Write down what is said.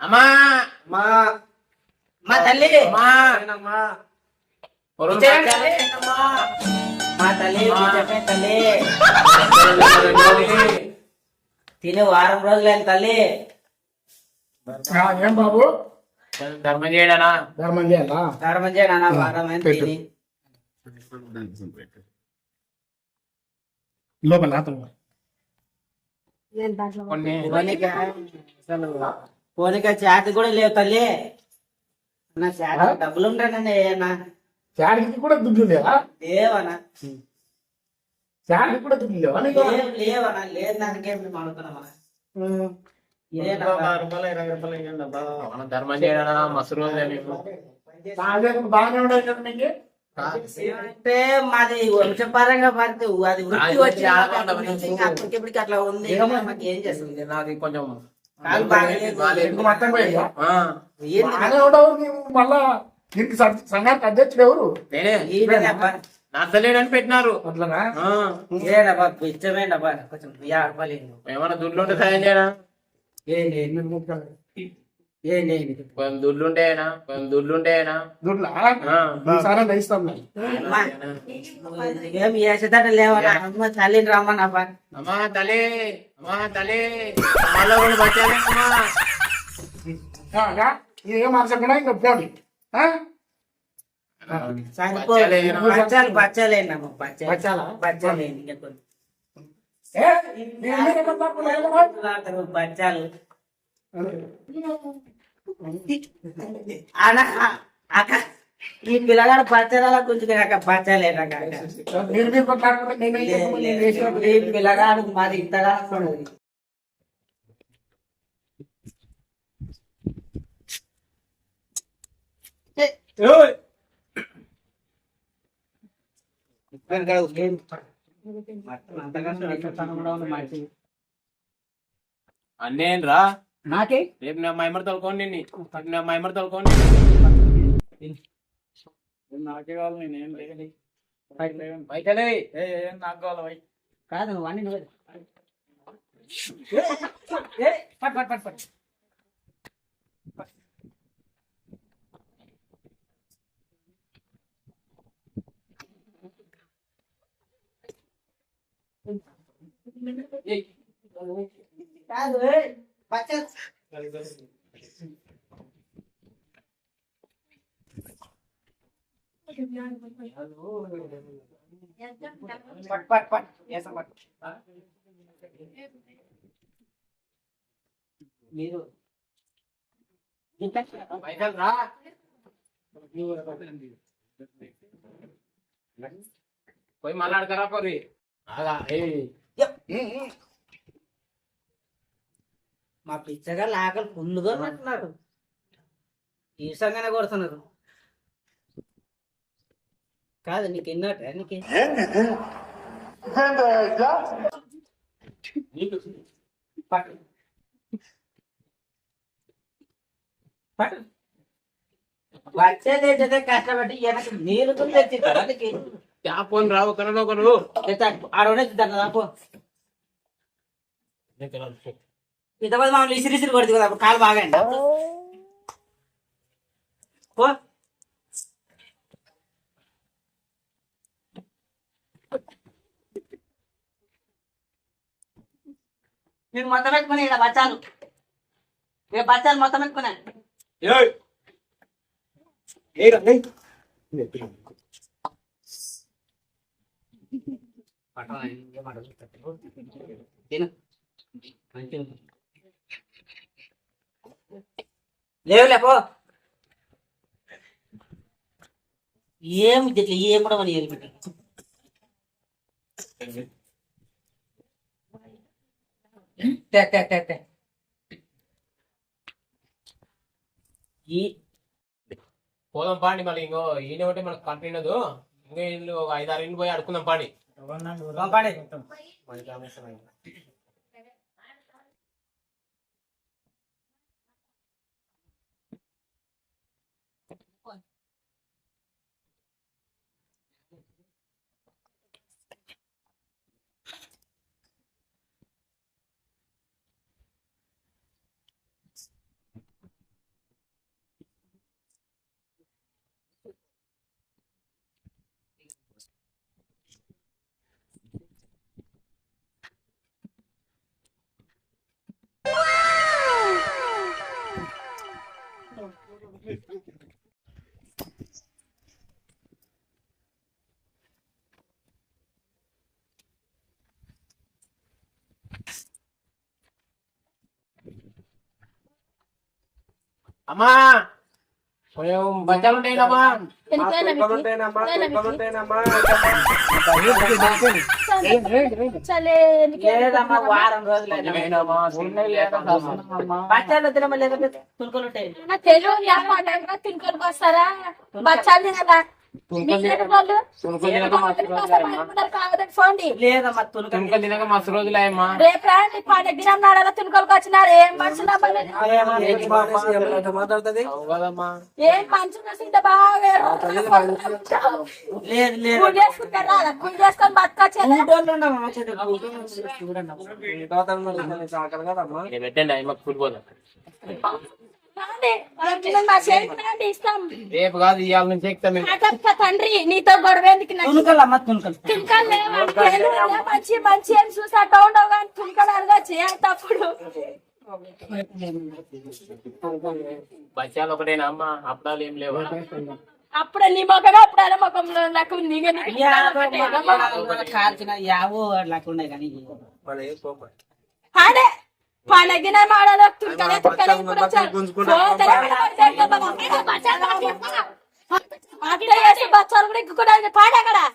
అమ్మా! మా మా తల్లి. మా తల్లి! తల్లి! తిని వారం రోజులైన తల్లి. ఆ, ఏం బాబు? ధర్మం చేయడానా? ధర్మం చేయాలా ధర్మం చేయనా వారం. తిని. లోపల పోనీక అసలు పోనీక చేతి కూడా లేవు తల్లి. నా చేతి డబ్బులు ఉంటానండి చాడికి కూడా దుడ్డు లేవా? లేవనా చాడికి కూడా దుడ్డు లేవా లేవనా లేదు దానికేం మేము మనం ధర్మం నీకు? తాగేది బాగానే ఉండదు కదా నీకు? అంటే మాది వంశపరంగా పడితే అది వృత్తి అది వచ్చి. అప్పటికిప్పటికి అట్లా ఉంది. మాకు ఏం చేస్తుంది నాది కొంచెం మళ్ళా దీనికి సంఘానికి అధ్యక్షుడు ఎవరు? నేనే. నచ్చలేడని పెట్టినారు. ఏమన్నా దుడ్లు ఉంటే సాయం ఏంది కొంచెం దుడ్లు ఉంటాయేనా కొంచెం దుడ్లు ఉంటాయేనా దుడ్లా ఆ. ఈసారి ఇస్తాం ఏం చేసేదట లేవనా అమ్మ తల్లిని రమ్మనబ్బా అమ్మా తల్లి అమ్మా తల్లి మళ్ళా కూడా బచ్చాలి అమ్మా కాగా, ఇది ఏం మార్చకుండా ఇంకా పోండి ఆ? సరిపో బచ్చాలే. బచ్చాలు బచ్చాలేనమ్మా బచ్చాలు బచ్చాలా? బచ్చాలేండి ఇంకా కొన్ని. ఏ, నేను ఎందుకు ఇట్లా తక్కువ లేకుండా? లాంటి బచ్చాలు అన్న అక్క ఈ పిల్లగాడు చెప్పను, నేను చేసినప్పుడు ఈ పిల్లగాడు మరి ఇంతగా అన్నేం రా నాకే? రేపు నా మైమర్ తోలుకోండి నా మైమర్ తోలుకోండి నాకే కావాలి నేనేం లేదు బయటలే నాకు కావాలి బయట. కాదు నువ్వు అన్ని నువ్వే. పట్ పట్ పట్ పట్. కాదు పట్ పట్ పట్. ఏసా పట్. మీరు పైసలు రా. పోయి మళ్ళీ అడగరా పోరి. ఆగా ఏయ్. మా పిచ్చగా లాకలు ఫుల్లుగా ఉన్నట్టున్నారు ఈసంగానే కొడుతున్నారు. కాదు నీకు ఎన్నోట నీకు పట్టు. కష్టపడి వెనక నీళ్ళు కూడా తెచ్చిస్తారా. నీకు పోని రా ఒకరిలో ఒకరు ఆడనే దాన్ని పో. ఇంతమంది మామూలు ఇసిరి ఇసిరి కొడుతుంది కదా అప్పుడు కాలు బాగా పో. నేను మొత్తం పెట్టుకుని ఇక్కడ బచ్చాలు. రేపు బచ్చాలు మొత్తం పెట్టుకున్నా తిను. లేవులే పో. ఏం ఇట్లా ఏం కూడా మన వెళ్ళిపెట్టి తే తే తే తే. ఈ పోదాం పాండి మళ్ళీ ఇంకో ఈయన ఒకటి మనకు కంటిన్యూ ఇంకా ఇల్లు ఒక ఐదు ఆరు ఇల్లు పోయి అడుకుందాం పాండి. పంపండి అమ్మా! కొంచెం బచ్చాలు ఉంటాయినమ్మా లేదమ్మా వారం రోజులు బచ్చాలు తినమా తులుకలు ఉంటాయి. తెలుగు జ్ఞాపకం తినుకొని వస్తారా బచ్చాలు తినాలా? లేదమ్మా తుణుకలు తినక మస్తు రోజులాయమ్మా రేపు రాండి పండుగ దినం నాడలో తినుకోలకు వచ్చినారు. ఏం మనుషులు అవు కదమ్మా ఏం మనుషులు బాగా లేదు లేదు. చేసుకుంటారు కూల్ చేసుకొని బతకొచ్చే కూటోళ్ళు ఉండమ్మా చెట్టు. కూటోళ్ళు చూడండి ఇది పెట్టండి అయ్యమ్మ చేతికి రండి ఇస్తాం రేపు కాదు ఇవాళ నుంచి ఎక్కుతాం తండ్రి నీతో గొడవ ఎందుకు మంచి మంచి అని చూసా టౌన్ కానీ ఏం తప్పుడు. బచ్చాలు ఒకటేనా అమ్మ? అప్పుడాలు ఏం లేవు? అప్పుడు నీ ముఖం అప్పుడు అలా ముఖంలో నాకు నీగా యావో అట్లా కానీ. పోతలే పడతారు కదా. బచ్చాలు కూడా ఎక్కువ